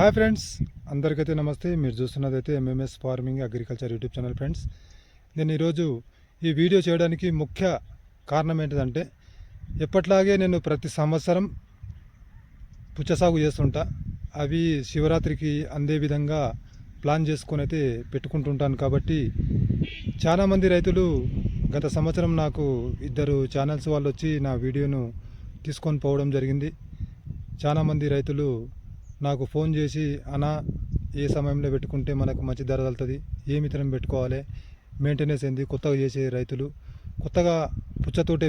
Hi friends అందరికైతే నమస్తే. మీరు చూస్తున్నదైతే MMS farming agriculture YouTube channel friends నేను ఈరోజు ఈ వీడియో చేయడానికి ముఖ్య కారణం ఏంటిదంటే ఎప్పట్లాగే నేను ప్రతి సంవత్సరం పుచ్చ సాగు చేస్తుంటా. అవి శివరాత్రికి అందే విధంగా ప్లాన్ చేసుకొని అయితే పెట్టుకుంటుంటాను కాబట్టి చాలామంది రైతులు గత సంవత్సరం నాకు ఇద్దరు ఛానల్స్ వాళ్ళు వచ్చి నా వీడియోను తీసుకొని పోవడం జరిగింది. చాలామంది రైతులు నాకు ఫోన్ చేసి అన్న ఏ సమయంలో పెట్టుకుంటే మనకు మంచి ధర తగ్గుతుంది ఏ మిత్రం పెట్టుకోవాలి? మెయింటెనెన్స్ ఏంది? కొత్తగా చేసే రైతులు. కొత్తగా పుచ్చతోట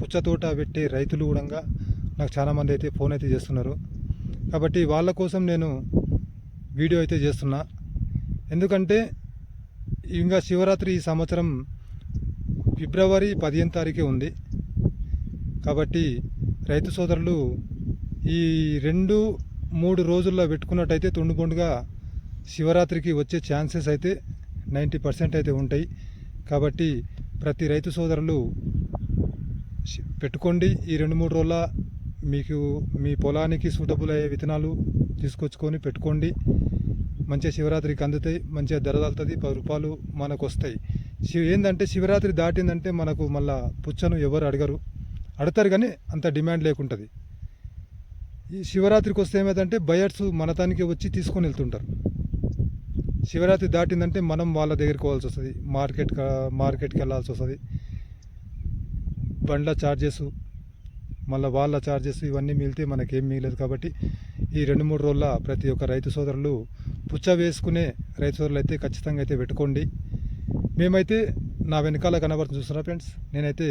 పుచ్చతోట పెట్టే రైతులు కూడా నాకు చాలామంది అయితే ఫోన్ అయితే చేస్తున్నారు. కాబట్టి వాళ్ళ కోసం నేను వీడియో అయితే చేస్తున్నా. ఎందుకంటే ఇంకా శివరాత్రి ఈ సంవత్సరం ఫిబ్రవరి పదిహేను తారీఖే ఉంది. కాబట్టి రైతు సోదరులు ఈ రెండు మూడు రోజుల్లో పెట్టుకున్నట్టయితే తుండుపొండుగా శివరాత్రికి వచ్చే ఛాన్సెస్ అయితే నైంటీ పర్సెంట్ అయితే ఉంటాయి. కాబట్టి ప్రతి రైతు సోదరులు పెట్టుకోండి. ఈ రెండు మూడు రోజుల మీకు మీ పొలానికి సూటబుల్ అయ్యే విత్తనాలు తీసుకొచ్చుకొని పెట్టుకోండి. మంచిగా శివరాత్రికి అందుతాయి మంచిగా ధర తగ్గుతుంది పది రూపాయలు మనకు వస్తాయి శివ ఏంటంటే శివరాత్రి దాటిందంటే మనకు మళ్ళా పుచ్చను ఎవరు అడగరు. అడతారు కానీ అంత డిమాండ్ లేకుంటుంది. ఈ శివరాత్రికి వస్తే ఏమైందంటే బయర్స్ మనతానికి వచ్చి తీసుకొని వెళ్తుంటారు. శివరాత్రి దాటిందంటే మనం వాళ్ళ దగ్గరికి పోవాల్సి వస్తుంది. మార్కెట్ మార్కెట్కి వెళ్ళాల్సి వస్తుంది. బండ్ల ఛార్జెస్ మళ్ళీ వాళ్ళ ఛార్జెస్ ఇవన్నీ మిగిలితే మనకేం మిగలేదు కాబట్టి ఈ రెండు మూడు రోజుల ప్రతి ఒక్క రైతు సోదరులు పుచ్చ వేసుకునే రైతు సోదరులు అయితే ఖచ్చితంగా అయితే పెట్టుకోండి. మేమైతే నా వెనకాల కనబడుతుంది చూస్తున్నా ఫ్రెండ్స్? నేనైతే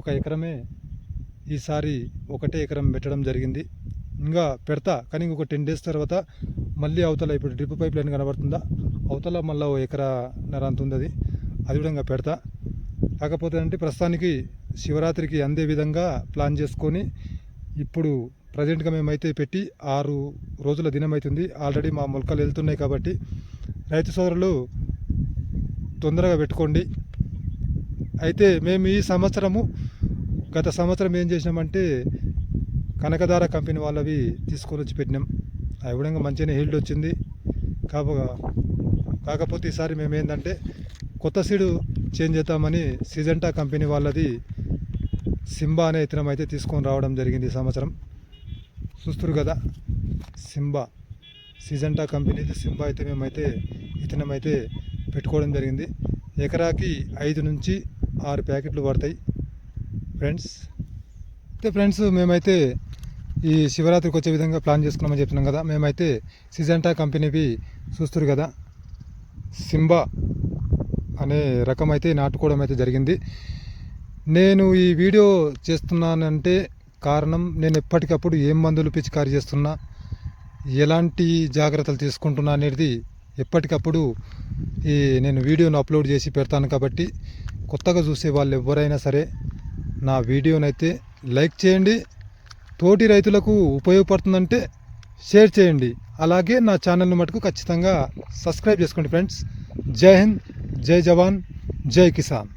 ఒక ఎకరమే ఈసారి ఒకటే ఎకరం పెట్టడం జరిగింది. ఇంకా పెడతా. కానీ ఇంకొక టెన్ డేస్ తర్వాత మళ్ళీ అవతల ఇప్పుడు డ్రిప్ పైప్ లైన్ కనబడుతుందా? అవతల మళ్ళీ ఓ ఎకరా నర అంత ఉంది అది. అది కూడా ఇంకా పెడతా. కాకపోతే అంటే ప్రస్తుతానికి శివరాత్రికి అందే విధంగా ప్లాన్ చేసుకొని ఇప్పుడు ప్రజెంట్గా మేమైతే పెట్టి ఆరు రోజుల దినం అవుతుంది ఆల్రెడీ మా మొలకలు వెళ్తున్నాయి కాబట్టి రైతు సోదరులు తొందరగా పెట్టుకోండి. అయితే మేము ఈ సంవత్సరము గత సంవత్సరం ఏం చేసినామంటే కనకదార కంపెనీ వాళ్ళవి తీసుకొని వచ్చి పెట్టినాం. ఆ విధంగా మంచిగా మంచిగానే హీల్డ్ వచ్చింది. కాక కాకపోతే ఈసారి మేము ఏంటంటే కొత్త సీడు చేంజ్ చేద్దామని సిజెంటా కంపెనీ వాళ్ళది సింబా అనే ఇతనం అయితే తీసుకొని రావడం జరిగింది ఈ సంవత్సరం. చూస్తురు కదా సింబా సిజెంటా కంపెనీది సింబా అయితే మేమైతే ఇతనం అయితే పెట్టుకోవడం జరిగింది. ఎకరాకి ఐదు నుంచి ఆరు ప్యాకెట్లు పడతాయి. ఫ్రెండ్స్ అయితే ఫ్రెండ్స్ మేమైతే ఈ శివరాత్రికి వచ్చే విధంగా ప్లాన్ చేసుకున్నామని చెప్తున్నాం కదా. మేమైతే సిజెంటా కంపెనీవి చూస్తురు కదా. సింబా అనే రకం అయితే నాటుకోవడం అయితే జరిగింది. నేను ఈ వీడియో చేస్తున్నానంటే కారణం నేను ఎప్పటికప్పుడు ఏం మందులు పిచికారీ చేస్తున్నా ఎలాంటి జాగ్రత్తలు తీసుకుంటున్నా అనేది ఎప్పటికప్పుడు ఈ నేను వీడియోను అప్లోడ్ చేసి పెడతాను కాబట్టి కొత్తగా చూసే వాళ్ళు ఎవరైనా సరే నా వీడియోనైతే లైక్ చేయండి. తోటి రైతులకు ఉపయోగపడుతుందంటే షేర్ చేయండి. అలాగే నా ఛానల్ను మటుకు ఖచ్చితంగా సబ్స్క్రైబ్ చేసుకోండి ఫ్రెండ్స్. జై హింద్ జై జవాన్ జై కిసాన్.